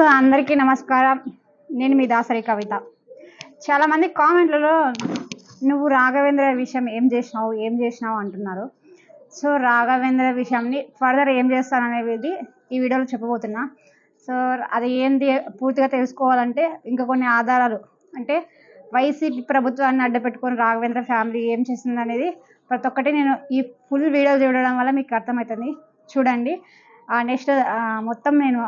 So అందరికీ నమస్కారం. నేను మీ దాసరి కవిత. చాలామంది కామెంట్లలో నువ్వు రాఘవేంద్ర విషయం ఏం చేసినావు ఏం చేసినావు అంటున్నారు. సో రాఘవేంద్ర విషయంని ఫర్దర్ ఏం చేస్తాను అనేది ఈ వీడియోలో చెప్పబోతున్నా. సో అది ఏంది పూర్తిగా తెలుసుకోవాలంటే ఇంకా కొన్ని ఆధారాలు. అంటే వైసీపీ ప్రభుత్వాన్ని అడ్డపెట్టుకొని రాఘవేంద్ర ఫ్యామిలీ ఏం చేస్తుంది అనేది ప్రతి ఒక్కటి నేను ఈ ఫుల్ వీడియో చూడడం వల్ల మీకు అర్థమవుతుంది. చూడండి. నెక్స్ట్ మొత్తం నేను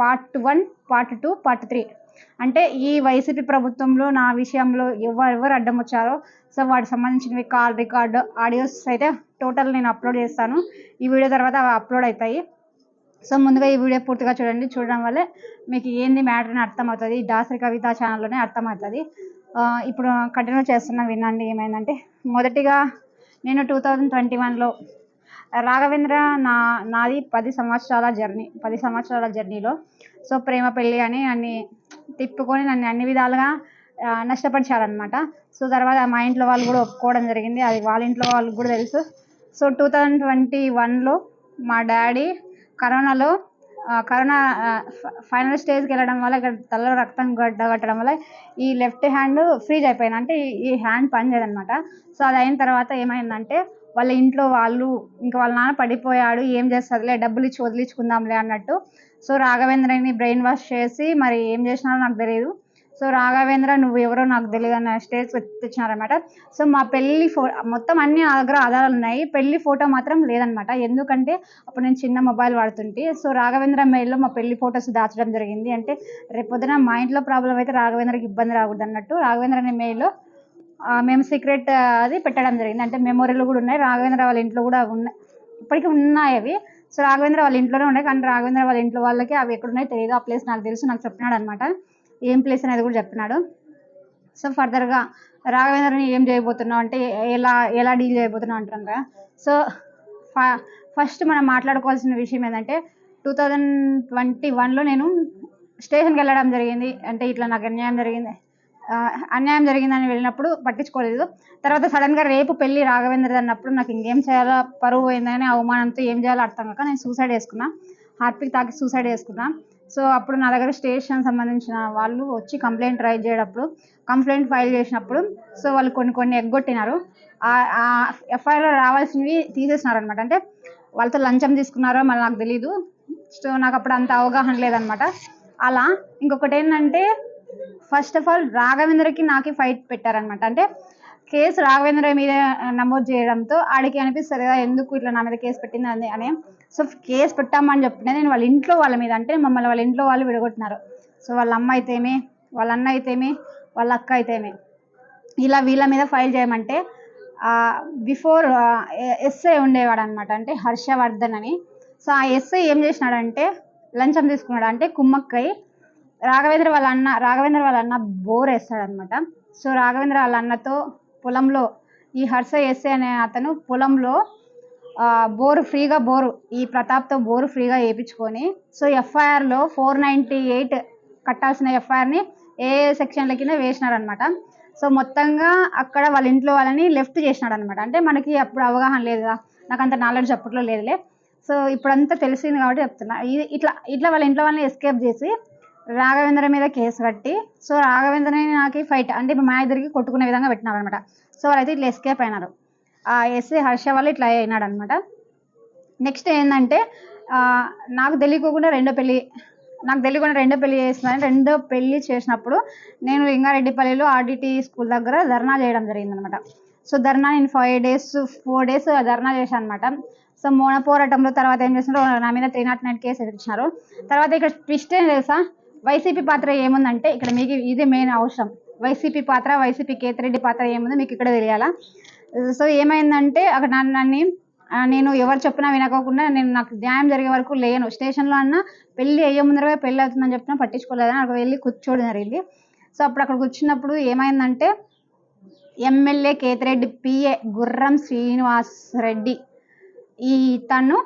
part one part two part three. అంటే ఈ వైసీపీ ప్రభుత్వంలో నా విషయంలో ఎవరెవరు ఎవరు అడ్డం వచ్చారో సో వాటికి సంబంధించినవి కాల్ రికార్డు ఆడియోస్ అయితే టోటల్ నేను అప్లోడ్ చేస్తాను. ఈ వీడియో తర్వాత అవి అప్లోడ్ అవుతాయి. సో ముందుగా ఈ వీడియో పూర్తిగా చూడండి. చూడడం వల్లే మీకు ఏంది మ్యాటర్ అని అర్థమవుతుంది. దాసరి కవిత ఛానల్లోనే అర్థమవుతుంది. ఇప్పుడు కంటిన్యూ చేస్తున్నా వినండి ఏమైందంటే మొదటిగా నేను టూ థౌజండ్ ట్వంటీ వన్లో రాఘవేంద్ర నా నాది పది సంవత్సరాల జర్నీ పది సంవత్సరాల జర్నీలో. సో ప్రేమ పెళ్ళి అని అన్ని తిప్పుకొని నన్ను అన్ని విధాలుగా నష్టపరిచారనమాట సో తర్వాత మా ఇంట్లో వాళ్ళు కూడా ఒప్పుకోవడం జరిగింది. అది వాళ్ళ ఇంట్లో వాళ్ళకి కూడా తెలుసు. సో టూ థౌజండ్ ట్వంటీ వన్లో మా డాడీ కరోనాలో కరోనా ఫైనల్ స్టేజ్కి వెళ్ళడం వల్ల ఇక్కడ తలలో రక్తం గడ్డ కట్టడం వల్ల ఈ లెఫ్ట్ హ్యాండ్ ఫ్రీజ్ అయిపోయింది. అంటే ఈ- హ్యాండ్ పనిచేయదనమాట సో అది అయిన తర్వాత ఏమైందంటే వాళ్ళ ఇంట్లో వాళ్ళు ఇంకా వాళ్ళ నాన్న పడిపోయాడు ఏం చేస్తుందిలే డబ్బులు ఇచ్చి వదిలించుకుందాంలే అన్నట్టు. సో రాఘవేంద్రని బ్రెయిన్ వాష్ చేసి మరి ఏం చేసినారో నాకు తెలియదు సో రాఘవేంద్ర నువ్వు ఎవరో నాకు తెలియదు అన్న స్టేజ్ తెచ్చినారనమాట సో మా పెళ్ళి ఫో మొత్తం అన్ని నా దగ్గర ఆధారాలు ఉన్నాయి. పెళ్ళి ఫోటో మాత్రం లేదనమాట ఎందుకంటే అప్పుడు నేను చిన్న మొబైల్ వాడుతుంటే. సో రాఘవేంద్ర మెయిల్లో మా పెళ్ళి ఫోటోస్ దాచడం జరిగింది. అంటే రేపొద్దున మా ఇంట్లో ప్రాబ్లం అయితే రాఘవేంద్రకి ఇబ్బంది రాకూడదు అన్నట్టు రాఘవేంద్ర అనే మెయిల్లో మేము సీక్రెట్ అది పెట్టడం జరిగింది. అంటే మెమోరీలు కూడా ఉన్నాయి. రాఘవేంద్ర వాళ్ళ ఇంట్లో కూడా ఉన్నాయి. ఇప్పటికీ ఉన్నాయి అవి. సో రాఘవేంద్ర వాళ్ళ ఇంట్లోనే ఉన్నాయి. కానీ రాఘవేంద్ర వాళ్ళ ఇంట్లో వాళ్ళకి అవి ఎక్కడ తెలియదు ఆ ప్లేస్ నాకు తెలుసు. నాకు చెప్పినాడు అనమాట ఏం ప్లేస్ అనేది కూడా చెప్పినాడు. సో ఫర్దర్గా రాఘవేంద్రని ఏం చేయబోతున్నావు అంటే ఎలా ఎలా డీల్ చేయబోతున్నావు అంటాం కదా. సో ఫ ఫస్ట్ మనం మాట్లాడుకోవాల్సిన విషయం ఏంటంటే టూ థౌజండ్ ట్వంటీ వన్లో నేను స్టేషన్కి వెళ్ళడం జరిగింది. అంటే ఇట్లా నాకు అన్యాయం జరిగింది. అన్యాయం జరిగిందని వెళ్ళినప్పుడు పట్టించుకోలేదు. తర్వాత సడన్గా రేపు పెళ్ళి రాఘవేంద్ర అన్నప్పుడు నాకు ఇంకేం చేయాలో పరువు పోయిందని అవమానంతో ఏం చేయాలో అర్థం కాక నేను సూసైడ్ చేసుకున్నా. హార్పిక్ తాకి సూసైడ్ చేసుకున్నా. సో అప్పుడు నా దగ్గర స్టేషన్ సంబంధించిన వాళ్ళు వచ్చి కంప్లైంట్ రైజ్ చేయడప్పుడు కంప్లైంట్ ఫైల్ చేసినప్పుడు సో వాళ్ళు కొన్ని కొన్ని ఎగ్గొట్టినారు ఆ ఎఫ్ఐఆర్లో రావాల్సినవి తీసేసినారు అనమాట అంటే వాళ్ళతో లంచం తీసుకున్నారో మళ్ళీ నాకు తెలీదు. సో నాకు అప్పుడు అంత అవగాహన లేదనమాట అలా ఇంకొకటి ఏంటంటే ఫస్ట్ ఆఫ్ ఆల్ రాఘవేంద్రకి నాకు ఫైట్ పెట్టారనమాట అంటే కేసు రాఘవేంద్ర మీద నమోదు చేయడంతో ఆడికి అనిపిస్తుంది కదా ఎందుకు ఇట్లా నా మీద కేసు పెట్టింది అని అని. సో కేసు పెట్టామని చెప్పిన నేను వాళ్ళ ఇంట్లో వాళ్ళ మీద అంటే మమ్మల్ని వాళ్ళ ఇంట్లో వాళ్ళు విడగొట్టినారు. సో వాళ్ళ అమ్మ అయితేమి వాళ్ళ అన్న అయితేమి వాళ్ళ అక్క అయితేమి. ఇలా వీళ్ళ మీద ఫైల్ చేయమంటే బిఫోర్ ఎస్ఐ ఉండేవాడు అనమాట అంటే హర్షవర్ధన్ అని. సో ఆ ఎస్ఐ ఏం చేసినాడంటే లంచం తీసుకున్నాడు. అంటే కుమ్మక్కై రాఘవేంద్ర వాళ్ళ అన్న రాఘవేంద్ర వాళ్ళ అన్న బోర్ వేస్తాడనమాట సో రాఘవేంద్ర వాళ్ళ అన్నతో పొలంలో ఈ హర్ష ఎస్ఏ అనే అతను పొలంలో బోరు ఫ్రీగా బోరు ఈ ప్రతాప్తో బోరు ఫ్రీగా వేయించుకొని సో ఎఫ్ఐఆర్లో ఫోర్ నైంటీ ఎయిట్ కట్టాల్సిన ఎఫ్ఐఆర్ని ఏ సెక్షన్ల కింద వేసినారనమాట సో మొత్తంగా అక్కడ వాళ్ళ ఇంట్లో వాళ్ళని లెఫ్ట్ చేసినాడు అనమాట అంటే మనకి అప్పుడు అవగాహన లేదు? నాకు అంత నాలెడ్జ్ అప్పట్లో లేదులే. సో ఇప్పుడంతా తెలిసింది కాబట్టి చెప్తున్నా. ఇది ఇట్లా ఇట్లా వాళ్ళ ఇంట్లో వాళ్ళని ఎస్కేప్ చేసి రాఘవేంద్ర మీద కేసు కట్టి సో రాఘవేంద్రని నాకు ఫైట్ అంటే ఇప్పుడు మా ఇద్దరికి కొట్టుకునే విధంగా పెట్టినారు అనమాట సో వాళ్ళైతే ఇట్లా ఎస్కేప్ అయినారు. ఆ ఎస్ఏ హర్ష వాళ్ళు ఇట్లా అయినాడు అనమాట నెక్స్ట్ ఏంటంటే నాకు తెలియకుండా రెండో పెళ్ళి నాకు తెలియకుండా రెండో పెళ్ళి చేస్తున్నాను రెండో పెళ్ళి చేసినప్పుడు నేను లింగారెడ్డిపల్లిలో ఆర్డిటి స్కూల్ దగ్గర ధర్నా చేయడం జరిగిందనమాట. సో ధర్నా నేను five days four days dharna చేశాను అనమాట సో మౌన పోరాటంలో తర్వాత ఏం చేసినారు నా మీద త్రీ నాట్ నైన్ కేసు ఎదిరించినారు. తర్వాత ఇక్కడ ట్విస్ట్ ఏం తెలుసా? వైసీపీ పాత్ర ఏముందంటే ఇక్కడ మీకు ఇది మెయిన్ అవసరం. వైసీపీ పాత్ర వైసీపీ కేతిరెడ్డి పాత్ర ఏముందో మీకు ఇక్కడ తెలియాలా? సో ఏమైందంటే అక్కడ నన్ను నేను ఎవరు చెప్పినా వినకోకుండా నేను నాకు న్యాయం జరిగే వరకు లేను. స్టేషన్లో అన్న పెళ్ళి అయ్యే ముందరగా పెళ్ళి అవుతుందని చెప్పినా పట్టించుకోలేదని అక్కడ వెళ్ళి కూర్చోవడం జరిగింది. సో అప్పుడు అక్కడ కూర్చున్నప్పుడు ఏమైందంటే ఎమ్మెల్యే కేతిరెడ్డి పిఏ గుర్రం శ్రీనివాస్ రెడ్డి ఈ తను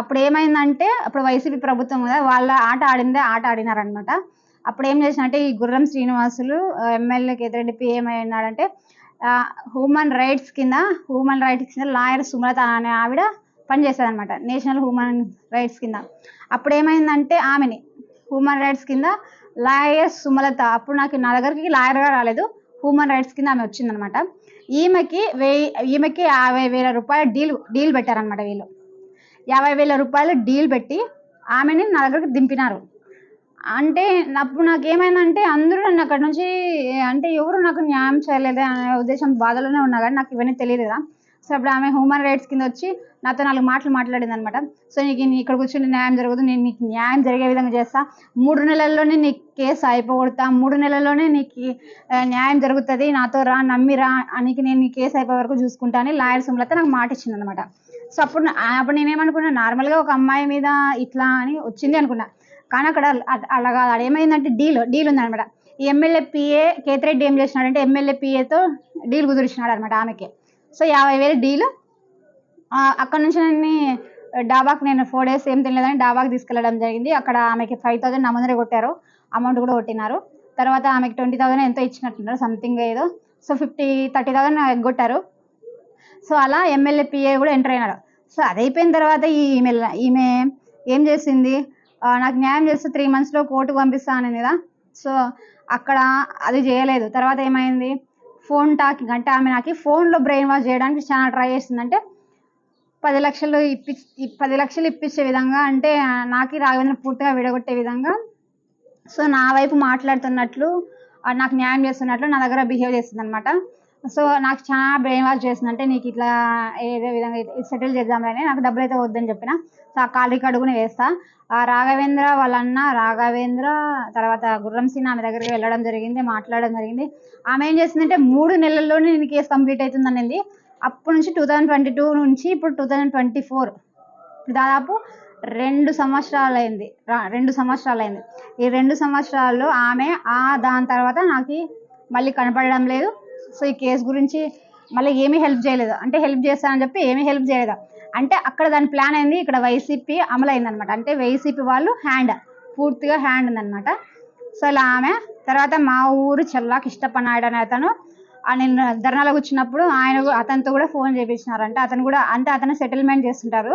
అప్పుడు ఏమైందంటే అప్పుడు వైసీపీ ప్రభుత్వం కదా వాళ్ళ ఆట ఆడిందే ఆట ఆడినారనమాట అప్పుడు ఏం చేసినట్టే ఈ గుర్రం శ్రీనివాసులు ఎమ్మెల్యే కేతిరెడ్డి పి ఏమైనాడంటే హ్యూమన్ రైట్స్ కింద హ్యూమన్ రైట్స్ కింద లాయర్ సుమలత అనే ఆవిడ పనిచేస్తుంది నేషనల్ హ్యూమన్ రైట్స్ కింద. అప్పుడు ఏమైందంటే ఆమెని హ్యూమన్ రైట్స్ కింద లాయర్ సుమలత అప్పుడు నాకు నా దగ్గరికి లాయర్గా రాలేదు హ్యూమన్ రైట్స్ కింద ఆమె వచ్చిందనమాట ఈమెకి వెయ్యి ఈమెకి యాభై వేల రూపాయల డీల్ డీల్ పెట్టారనమాట వీళ్ళు. యాభై వేల రూపాయలు డీల్ పెట్టి ఆమెని నా దగ్గరికి దింపినారు. అంటే అప్పుడు నాకు ఏమైందంటే అందరూ నన్ను అక్కడ నుంచి అంటే ఎవరు నాకు న్యాయం చేయలేదు అనే ఉద్దేశం బాధలోనే ఉన్నా కానీ నాకు ఇవన్నీ తెలియదు కదా సో అప్పుడు ఆమె హ్యూమన్ రైట్స్ కింద వచ్చి నాతో నాలుగు మాటలు మాట్లాడింది అనమాట సో నీకు నీ ఇక్కడ కూర్చొని న్యాయం జరగదు నేను నీకు న్యాయం జరిగే విధంగా చేస్తా. మూడు నెలల్లోనే నీకు కేసు అయిపోగొడతా మూడు నెలల్లోనే నీకు న్యాయం జరుగుతుంది నాతో రా నమ్మిరా అని నేను నీ కేసు అయిపోయే వరకు చూసుకుంటా అని లాయర్ సుమలత నాకు మాట ఇచ్చింది అనమాట సో అప్పుడు అప్పుడు నేనేమనుకున్నా నార్మల్గా ఒక అమ్మాయి మీద ఇట్లా అని వచ్చింది అనుకున్నా. కానీ అక్కడ అలా కాదు అక్కడ ఏమైందంటే డీల్ డీల్ ఉందనమాట ఈ ఎమ్మెల్యే పిఏ కేతిరెడ్డి ఏం చేసినాడంటే ఎమ్మెల్యే పిఏతో డీల్ కుదిరిచినాడు అనమాట ఆమెకి. సో యాభై వేలు డీల్. అక్కడ నుంచి నన్ను డాబాకి నేను ఫోర్ డేస్ ఏం తినలేదని డాబాకి తీసుకెళ్ళడం జరిగింది. అక్కడ ఆమెకి ఫైవ్ థౌసండ్ నా ముందరే కొట్టారు. అమౌంట్ కూడా కొట్టినారు. తర్వాత ఆమెకి ట్వంటీ థౌసండ్ ఎంతో ఇచ్చినట్టున్నారు సంథింగ్ ఏదో. సో ఫిఫ్టీ థర్టీ థౌసండ్ ఎగ్గొట్టారు సో అలా ఎమ్మెల్యే పిఏ కూడా ఎంటర్ అయినారు. సో అది అయిపోయిన తర్వాత ఈ ఈమె ఈమె ఏం చేసింది? నాకు న్యాయం చేస్తే త్రీ మంత్స్లో కోర్టుకు పంపిస్తాను కదా సో అక్కడ అది చేయలేదు. తర్వాత ఏమైంది? ఫోన్ టాకింగ్ అంటే ఆమె నాకు ఫోన్లో బ్రెయిన్ వాష్ చేయడానికి చాలా ట్రై చేసిందంటే పది లక్షలు ఇప్పి పది లక్షలు ఇప్పించే విధంగా అంటే నాకు రాఘవేంద్ర పూర్తిగా విడగొట్టే విధంగా సో నా వైపు మాట్లాడుతున్నట్లు నాకు న్యాయం చేస్తున్నట్లు నా దగ్గర బిహేవ్ చేస్తుంది అనమాట సో నాకు చాలా బ్రెయిన్ వాష్ చేసిందంటే నీకు ఇట్లా ఏదో విధంగా సెటిల్ చేద్దామని నాకు డబ్బులు అయితే వద్దని చెప్పిన. సో ఆ ఖాళీ అడుగుని వేస్తా. ఆ రాఘవేంద్ర వాళ్ళన్న రాఘవేంద్ర తర్వాత గుర్రం సింగ్ ఆమె దగ్గరికి వెళ్ళడం జరిగింది మాట్లాడడం జరిగింది. ఆమె ఏం చేసిందంటే మూడు నెలల్లోనే నేను కేసు కంప్లీట్ అవుతుంది అనేది. అప్పటి నుంచి టూ థౌజండ్ ట్వంటీ టూ నుంచి ఇప్పుడు టూ థౌజండ్ ట్వంటీ ఫోర్ దాదాపు రెండు సంవత్సరాలు అయింది రెండు సంవత్సరాలు అయింది ఈ రెండు సంవత్సరాల్లో ఆమె ఆ దాని తర్వాత నాకు మళ్ళీ కనపడడం లేదు. సో ఈ కేసు గురించి మళ్ళీ ఏమీ హెల్ప్ చేయలేదు. అంటే హెల్ప్ చేస్తానని చెప్పి ఏమీ హెల్ప్ చేయలేదు. అంటే అక్కడ దాని ప్లాన్ అయింది ఇక్కడ వైసీపీ అమలైందనమాట అంటే వైసీపీ వాళ్ళు హ్యాండ్ పూర్తిగా హ్యాండ్ ఉందన్నమాట. సో అలా ఆమె తర్వాత మా ఊరు చెల్లాకి ఇష్టపడినాడు అని అతను. నేను ధర్నాలో కూర్చున్నప్పుడు ఆయన అతనితో కూడా ఫోన్ చేపించినారు అంటే అతను కూడా అంటే అతను సెటిల్మెంట్ చేస్తుంటారు.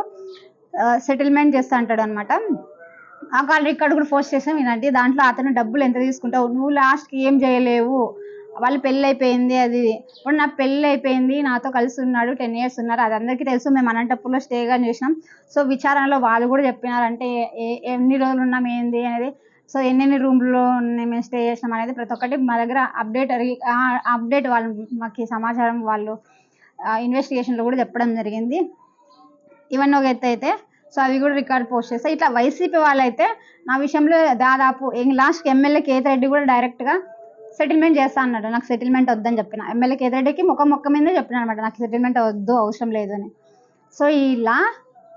సెటిల్మెంట్ చేస్తూ అంటాడు అనమాట ఆ కాల్ రికార్డు కూడా పోస్ట్ చేసాం ఇలాంటి దాంట్లో అతను డబ్బులు ఎంత తీసుకుంటావు? నువ్వు లాస్ట్కి ఏం చేయలేవు. వాళ్ళు పెళ్ళి అయిపోయింది అది. ఇప్పుడు నా పెళ్ళి అయిపోయింది నాతో కలిసి ఉన్నాడు టెన్ ఇయర్స్ ఉన్నారు. అది అందరికీ తెలుసు. మేము అనంతపూర్లో స్టేగా చేసినాం. సో విచారణలో వాళ్ళు కూడా చెప్పినారు అంటే ఏ- ఎన్ని రోజులు ఉన్నాం ఏంది అనేది. సో ఎన్నెన్ని రూమ్లో మేము స్టే చేసినాం అనేది ప్రతి ఒక్కటి మా దగ్గర అప్డేట్ అప్డేట్ వాళ్ళు మాకు సమాచారం వాళ్ళు ఇన్వెస్టిగేషన్లో కూడా చెప్పడం జరిగింది. ఇవన్నీ ఒక ఎత్తు అయితే సో అవి కూడా రికార్డ్ పోస్ట్ చేస్తాయి ఇట్లా వైసీపీ వాళ్ళైతే నా విషయంలో దాదాపు లాస్ట్కి ఎమ్మెల్యే కేతిరెడ్డి కూడా డైరెక్ట్గా సెటిల్మెంట్ చేస్తా అన్నాడు. నాకు సెటిల్మెంట్ వద్దని చెప్పిన. ఎమ్మెల్యే కేతిరెడ్డికి ముఖం మొక్క మీద చెప్పిన అనమాట నాకు సెటిల్మెంట్ వద్దు అవసరం లేదు అని. సో ఇలా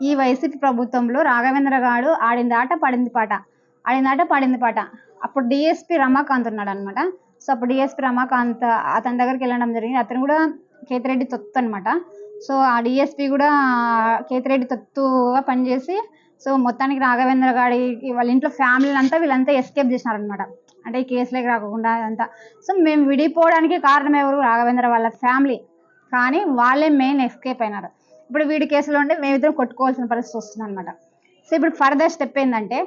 ఈ వైసీపీ ప్రభుత్వంలో రాఘవేంద్ర గారు ఆడింది ఆట పడింది పాట. ఆడింది ఆట పడింది పాట. అప్పుడు డిఎస్పి రమాకాంత్ ఉన్నాడు అనమాట సో అప్పుడు డిఎస్పి రమాకాంత్ అతని దగ్గరికి వెళ్ళడం జరిగింది. అతను కూడా కేతిరెడ్డి తొత్తు అనమాట సో ఆ డిఎస్పి కూడా కేతిరెడ్డి తొత్తుగా పనిచేసి సో మొత్తానికి రాఘవేంద్ర గారి వాళ్ళ ఇంట్లో ఫ్యామిలీ అంతా వీళ్ళంతా ఎస్కేప్ చేసినారనమాట అంటే ఈ కేసులోకి రాకుండా అదంతా సో మేము విడిపోవడానికి కారణం ఎవరు? రాఘవేంద్ర వాళ్ళ ఫ్యామిలీ. కానీ వాళ్ళే మెయిన్ ఎస్కేప్ అయినారు. ఇప్పుడు వీడి కేసులో ఉంటే మేమిద్దరం కొట్టుకోవాల్సిన పరిస్థితి వస్తుంది అనమాట సో ఇప్పుడు ఫర్దర్ స్టెప్ ఏంటంటే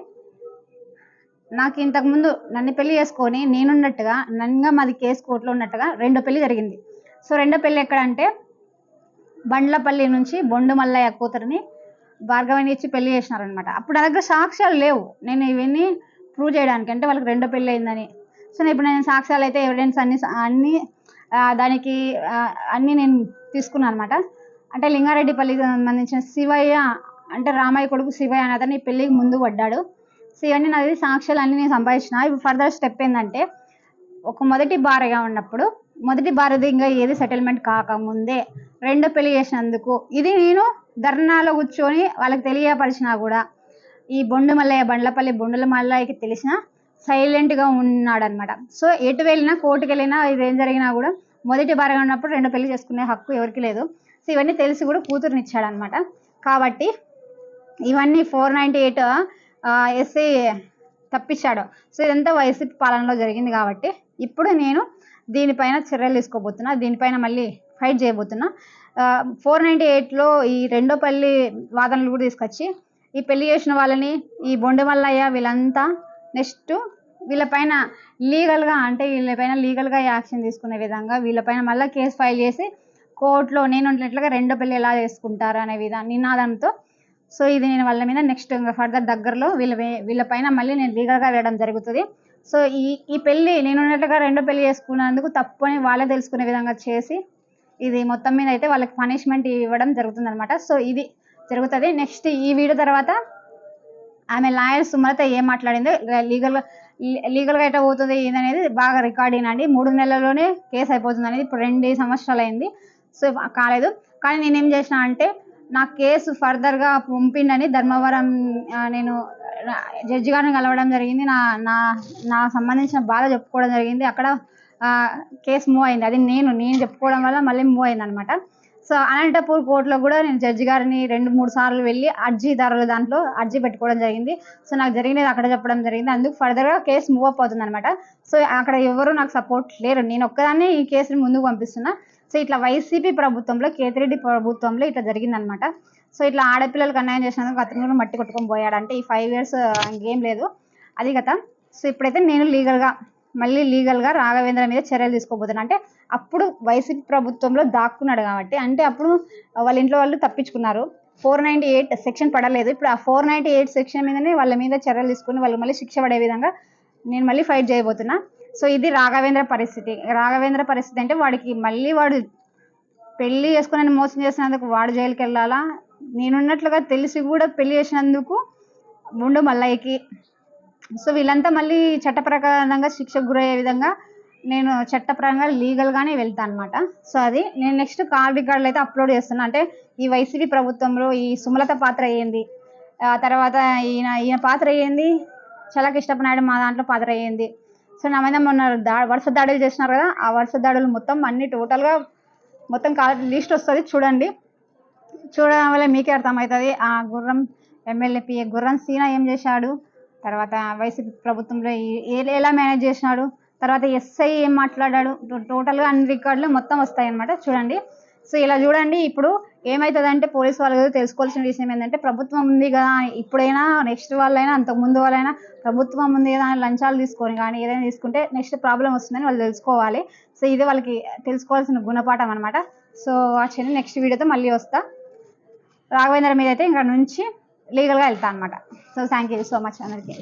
నాకు ఇంతకుముందు నన్ను పెళ్ళి చేసుకొని నేనున్నట్టుగా నన్నుగా మాది కేసు కోర్టులో ఉన్నట్టుగా రెండో పెళ్ళి జరిగింది. సో రెండో పెళ్ళి ఎక్కడంటే బండ్లపల్లి నుంచి బొండు మల్లయ్య కూతురిని భార్గవిని ఇచ్చి పెళ్ళి చేసినారనమాట అప్పుడు నా దగ్గర సాక్ష్యాలు లేవు. నేను ఇవన్నీ ప్రూవ్ చేయడానికి. అంటే వాళ్ళకి రెండో పెళ్ళి అయిందని సో నేను ఇప్పుడు నేను సాక్ష్యాలు అయితే ఎవిడెన్స్ అన్ని అన్ని దానికి అన్నీ నేను తీసుకున్నాను అనమాట అంటే లింగారెడ్డిపల్లికి సంబంధించిన శివయ్య అంటే రామయ్య కొడుకు శివయ్య అనే అతను ఈ పెళ్ళికి ముందు పడ్డాడు. సో ఇవన్నీ నాది సాక్ష్యాలు అన్నీ నేను సంపాదించిన. ఇప్పుడు ఫర్దర్ స్టెప్ ఏంటంటే ఒక మొదటి భార్యగా ఉన్నప్పుడు మొదటి భారది ఇంకా ఏది సెటిల్మెంట్ కాకముందే రెండో పెళ్ళి చేసినందుకు ఇది నేను ధర్నాలో కూర్చొని వాళ్ళకి తెలియపరిచినా కూడా ఈ బొండు మల్లయ్య బండ్లపల్లి బొండుల మల్లయ్యకి తెలిసిన సైలెంట్గా ఉన్నాడనమాట సో ఎటు వెళ్ళినా కోర్టుకు వెళ్ళినా ఇదేం జరిగినా కూడా మొదటి భార్యగా ఉన్నప్పుడు రెండో పెళ్ళి చేసుకునే హక్కు ఎవరికి లేదు. సో ఇవన్నీ తెలిసి కూడా కూతురునిచ్చాడనమాట కాబట్టి ఇవన్నీ ఫోర్ నైంటీ ఎయిట్ ఎస్సీ తప్పించాడు. సో ఇదంతా వైసీపీ పాలనలో జరిగింది కాబట్టి ఇప్పుడు నేను దీనిపైన చర్యలు తీసుకోబోతున్నా దీనిపైన మళ్ళీ ఫైట్ చేయబోతున్నా. ఫోర్ నైంటీ ఎయిట్లో ఈ రెండో పల్లి వాదనలు కూడా తీసుకొచ్చి ఈ పెళ్ళి చేసిన వాళ్ళని ఈ బొండమల్లయ్య వీళ్ళంతా నెక్స్ట్ వీళ్ళపైన లీగల్గా అంటే వీళ్ళపైన లీగల్గా యాక్షన్ తీసుకునే విధంగా వీళ్ళపైన మళ్ళీ కేసు ఫైల్ చేసి కోర్టులో నేను ఉన్నట్లుగా రెండో పెళ్ళి ఎలా చేసుకుంటారు అనే విధా నినాదంతో. సో ఇది నేను వాళ్ళ మీద నెక్స్ట్ ఇంకా ఫర్దర్ దగ్గరలో వీళ్ళ వీళ్ళపైన మళ్ళీ నేను లీగల్గా వేయడం జరుగుతుంది. సో ఈ ఈ పెళ్ళి నేను ఉన్నట్లుగా రెండో పెళ్ళి చేసుకున్నందుకు తప్పు అని వాళ్ళే తెలుసుకునే విధంగా చేసి ఇది మొత్తం మీద అయితే వాళ్ళకి పనిష్మెంట్ ఇవ్వడం జరుగుతుంది అనమాట సో ఇది జరుగుతుంది. నెక్స్ట్ ఈ వీడియో తర్వాత ఆమె లాయర్ సుమలత ఏం మాట్లాడిందో లీగల్గా లీగల్గా ఎట్లా పోతుంది ఏందనేది బాగా రికార్డింగ్ అండి మూడు నెలల్లోనే కేసు అయిపోతుంది అనేది ఇప్పుడు రెండు సంవత్సరాలు అయింది సో కాలేదు. కానీ నేనేం చేసిన అంటే నా కేసు ఫర్దర్గా పంపిండని ధర్మవరం నేను జడ్జి గారిని కలవడం జరిగింది. నా నా నా సంబంధించిన బాధ చెప్పుకోవడం జరిగింది. అక్కడ కేసు మూవ్ అయింది. అది నేను నేను చెప్పుకోవడం వల్ల మళ్ళీ మూవ్ అయింది అనమాట సో అనంతపూర్ కోర్టులో కూడా నేను జడ్జి గారిని రెండు మూడు సార్లు వెళ్ళి అర్జీదారుల దాంట్లో అర్జీ పెట్టుకోవడం జరిగింది. సో నాకు జరిగినది అక్కడ చెప్పడం జరిగింది. అందుకు ఫర్దర్గా కేసు మూవ్ అప్ అవుతుంది అనమాట సో అక్కడ ఎవరు నాకు సపోర్ట్ లేరు. నేను ఒక్కదాన్ని ఈ కేసుని ముందుకు పంపిస్తున్నా. సో ఇట్లా వైసీపీ ప్రభుత్వంలో కేతిరెడ్డి ప్రభుత్వంలో ఇట్లా జరిగిందనమాట సో ఇట్లా ఆడపిల్లలకు అన్యాయం చేసినందుకు అతను కూడా మట్టి కొట్టుకొని పోయాడంటే ఈ ఫైవ్ ఇయర్స్ ఇంకేం లేదు. అది కదా. సో ఇప్పుడైతే నేను లీగల్గా మళ్ళీ లీగల్గా రాఘవేంద్ర మీద చర్యలు తీసుకోబోతున్నారు. అంటే అప్పుడు వైసీపీ ప్రభుత్వంలో దాక్కున్నాడు కాబట్టి అంటే అప్పుడు వాళ్ళ ఇంట్లో వాళ్ళు తప్పించుకున్నారు. ఫోర్ నైంటీ ఎయిట్ సెక్షన్ పడలేదు. ఇప్పుడు ఆ ఫోర్ నైంటీ ఎయిట్ సెక్షన్ మీదనే వాళ్ళ మీద చర్యలు తీసుకుని వాళ్ళు మళ్ళీ శిక్ష పడే విధంగా నేను మళ్ళీ ఫైట్ చేయబోతున్నా. సో ఇది రాఘవేంద్ర పరిస్థితి. రాఘవేంద్ర పరిస్థితి అంటే వాడికి మళ్ళీ వాడు పెళ్ళి చేసుకుని మోసం చేసినందుకు వాడు జైలుకి వెళ్ళాలా నేనున్నట్లుగా తెలిసి కూడా పెళ్ళి చేసినందుకు ముండు మల్లయ్యకి. సో వీళ్ళంతా మళ్ళీ చట్ట ప్రకారంగా శిక్షకు గురయ్యే విధంగా నేను చట్టపరంగా లీగల్గానే వెళ్తాను అనమాట సో అది నేను నెక్స్ట్ కాల్ రికార్డులు అయితే అప్లోడ్ చేస్తున్నా. అంటే ఈ వైసీపీ ప్రభుత్వంలో ఈ సుమలత పాత్ర అయ్యింది ఆ తర్వాత ఈయన ఈయన పాత్ర అయ్యింది చలక నాయుడు మా దాంట్లో పాత్ర అయ్యింది సో నా మీద మొన్న దా వరుస దాడులు చేసినారు కదా ఆ వరుస దాడులు మొత్తం అన్ని టోటల్గా మొత్తం కాల్ లిస్ట్ వస్తుంది చూడండి. చూడడం వల్ల మీకే అర్థమవుతుంది. ఆ గుర్రం ఎమ్మెల్యే పిఏ గుర్రం సీనా ఏం చేశాడు? తర్వాత వైసీపీ ప్రభుత్వంలో ఏ- ఎలా మేనేజ్ చేసినాడు? తర్వాత ఎస్ఐ ఏం మాట్లాడాడు? టోటల్గా అన్ని రికార్డులు మొత్తం వస్తాయి అన్నమాట చూడండి. సో ఇలా చూడండి. ఇప్పుడు ఏమవుతుందంటే పోలీస్ వాళ్ళు తెలుసుకోవాల్సిన విషయం ఏంటంటే ప్రభుత్వం ఉంది కదా ఇప్పుడైనా నెక్స్ట్ వాళ్ళైనా అంతకు ముందు వాళ్ళైనా ప్రభుత్వం ఉంది కదా అని లంచాలు తీసుకొని కానీ ఏదైనా తీసుకుంటే నెక్స్ట్ ప్రాబ్లం వస్తుందని వాళ్ళు తెలుసుకోవాలి. సో ఇది వాళ్ళకి తెలుసుకోవాల్సిన గుణపాఠం అనమాట సో వచ్చి నెక్స్ట్ వీడియోతో మళ్ళీ వస్తా. రాఘవేంద్ర మీద అయితే ఇంకా నుంచి లీగల్గా వెళ్తా అనమాట so thank you so much అందరికీ.